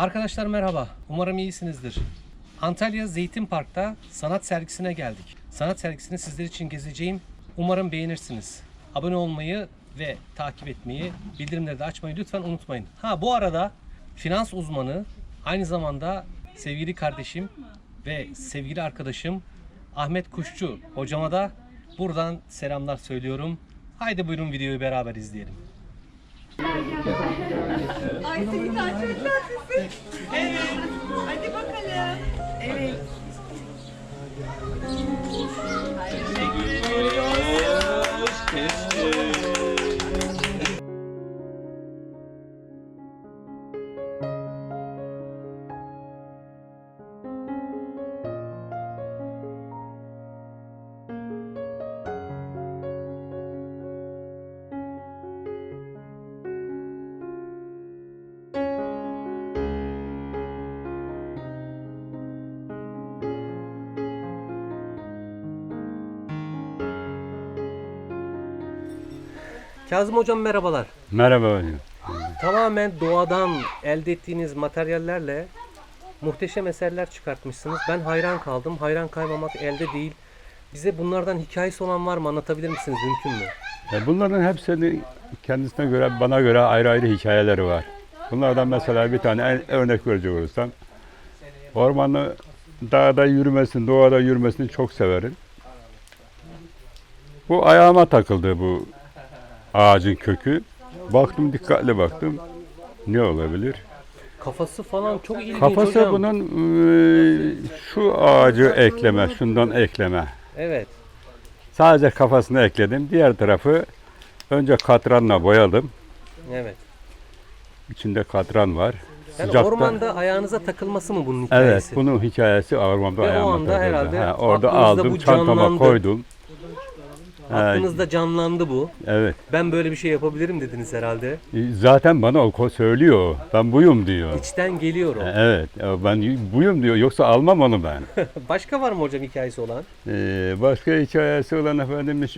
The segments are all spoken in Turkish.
Arkadaşlar merhaba. Umarım iyisinizdir. Antalya Zeytin Park'ta sanat sergisine geldik. Sanat sergisini sizler için gezeceğim. Umarım beğenirsiniz. Abone olmayı ve takip etmeyi, bildirimleri de açmayı lütfen unutmayın. Ha bu arada finans uzmanı, aynı zamanda sevgili kardeşim ve sevgili arkadaşım Ahmet Kuşçu hocama da buradan selamlar söylüyorum. Haydi buyurun videoyu beraber izleyelim. Ay seni takip etmez misin? Evet. Kazım hocam merhabalar. Merhaba hocam. Tamamen doğadan elde ettiğiniz materyallerle muhteşem eserler çıkartmışsınız. Ben hayran kaldım. Hayran kaymamak elde değil. Bize bunlardan hikayesi olan var mı? Anlatabilir misiniz? Mümkün mü? E, Bunların hepsinin kendisine göre, bana göre ayrı ayrı hikayeleri var. Bunlardan mesela bir tane en- örnek verecek olursam, ormanı dağda yürümesini, doğada yürümesini çok severim. Bu ayağıma takıldı bu ağacın kökü. Baktım dikkatli baktım. Ne olabilir? Kafası falan çok ilginç Kafası hocam. bunun e, şu ağacı ekleme, şundan ekleme. Evet. Sadece kafasını ekledim. Diğer tarafı önce katranla boyadım. Evet. İçinde katran var. Yani Sıcakta. ormanda ayağınıza takılması mı bunun Evet, hikayesi? bunun hikayesi ormanda Ve o ayağıma anda takıldı. herhalde Ha, orada aklınızda aldım, bu çantama canlandı. koydum. Ha, Aklınızda canlandı bu. evet. Ben böyle bir şey yapabilirim dediniz herhalde. E, Zaten bana o söylüyor. Ben buyum diyor. İçten geliyor o. E, Evet, ben buyum diyor. Yoksa almam onu ben. Başka var mı hocam hikayesi olan? Ee, başka hikayesi olan efendim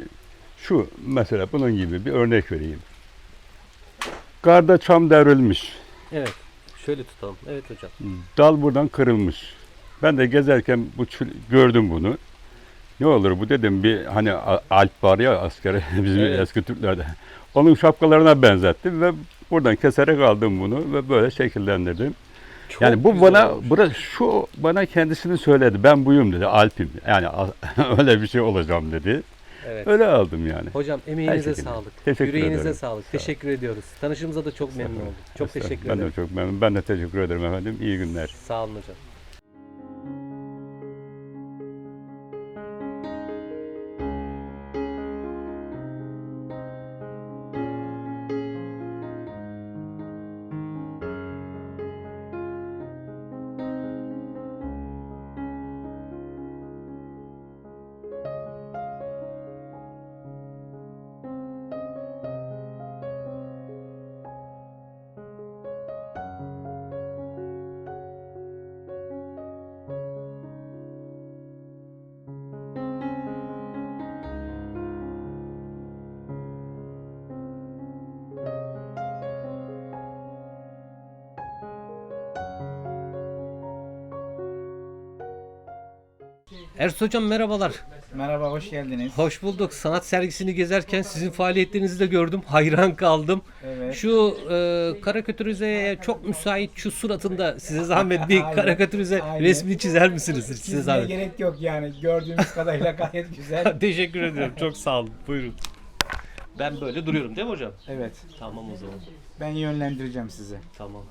şu- mesela bunun gibi bir örnek vereyim. Karda çam devrilmiş. Evet. Şöyle tutalım. Evet hocam. Dal buradan kırılmış. Ben de gezerken bu gördüm bunu. Ne olur bu dedim bir hani alp var ya askeri bizim Evet. eski Türklerde. Onun şapkalarına benzettim ve buradan keserek aldım bunu ve böyle şekillendirdim. Çok yani bu bana olmuş. burası şu bana kendisini söyledi. Ben buyum dedi. Alpim. Yani öyle bir şey olacağım dedi. Evet. Öyle aldım yani. Hocam emeğinize Her sağlık. Teşekkür Yüreğinize ederim. sağlık. Teşekkür ediyoruz. Tanışımıza da çok memnun olduk. Çok teşekkür ben ederim. de çok memnunum. Ben de teşekkür ederim efendim. İyi günler. Sağ olun hocam. Ersun hocam merhabalar. Merhaba, hoş geldiniz. Hoş bulduk. Sanat sergisini gezerken sizin faaliyetlerinizi de gördüm. Hayran kaldım. Evet. Şu e, karikatürize çok müsait şu suratında size zahmet bir Aynen. karikatürize Aynen. resmini çizer misiniz? Size Çizmeye zahmet. gerek yok yani. Gördüğümüz kadarıyla gayet güzel. Teşekkür ediyorum. Çok sağ olun. Buyurun. Ben böyle duruyorum değil mi hocam? Evet. Tamam o zaman. Ben yönlendireceğim sizi. Tamam.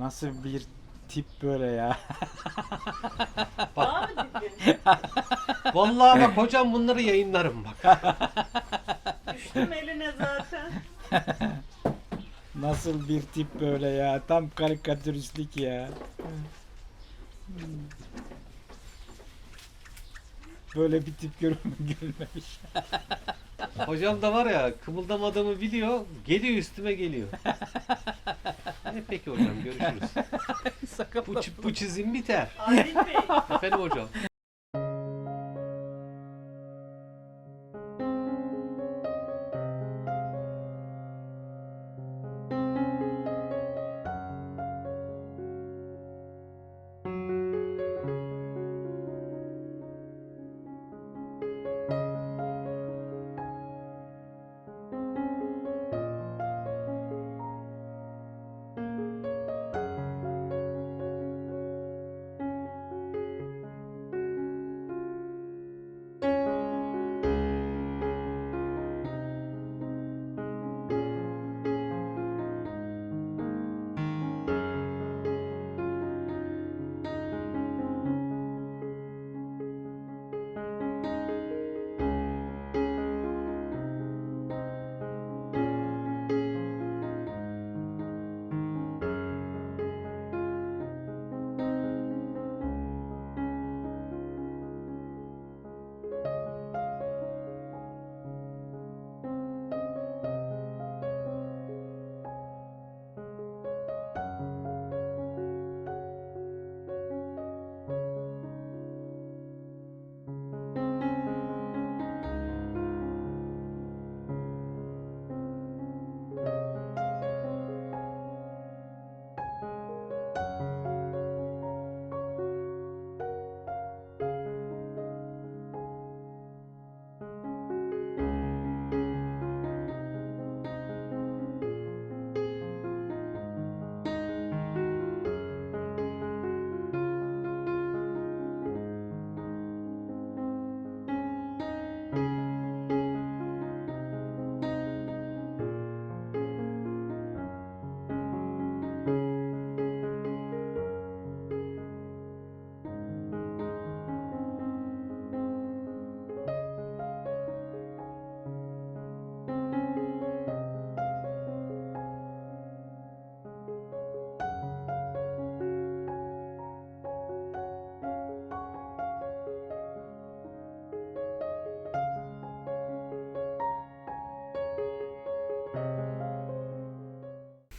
Nasıl bir tip böyle ya? Diktin? Vallahi bak hocam bunları yayınlarım bak. Düştüm eline zaten. Nasıl bir tip böyle ya? Tam karikatüristlik ya. Böyle bir tip görüm görmemiş. Hocam da var ya kımıldamadığımı biliyor. Geliyor üstüme geliyor. E peki hocam görüşürüz. bu, çi- bu çizim biter. Adil Bey. Efendim hocam.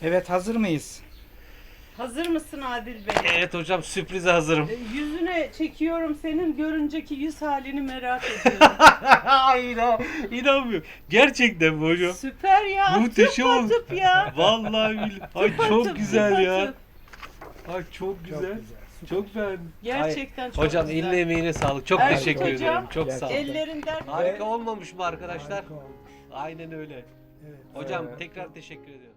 Evet hazır mıyız? Hazır mısın Adil Bey? Evet hocam sürprize hazırım. E, Yüzüne çekiyorum senin görünceki yüz halini merak ediyorum. Ay inan, inanmıyorum. Gerçekten mi hocam? Süper ya. Muhteşem oldu. Tıpatıp ya. Vallahi billahi. Ay çok Tıpatıp, güzel ya. tıpatıp. Ay çok güzel. Çok beğendim. Gerçekten Ay, çok hocam güzel. eline emeğine sağlık. Çok Evet, teşekkür hocam. ederim. Çok sağ olun. Ellerinden Harika olmamış mı arkadaşlar? Aynen öyle. Hocam tekrar teşekkür ediyorum.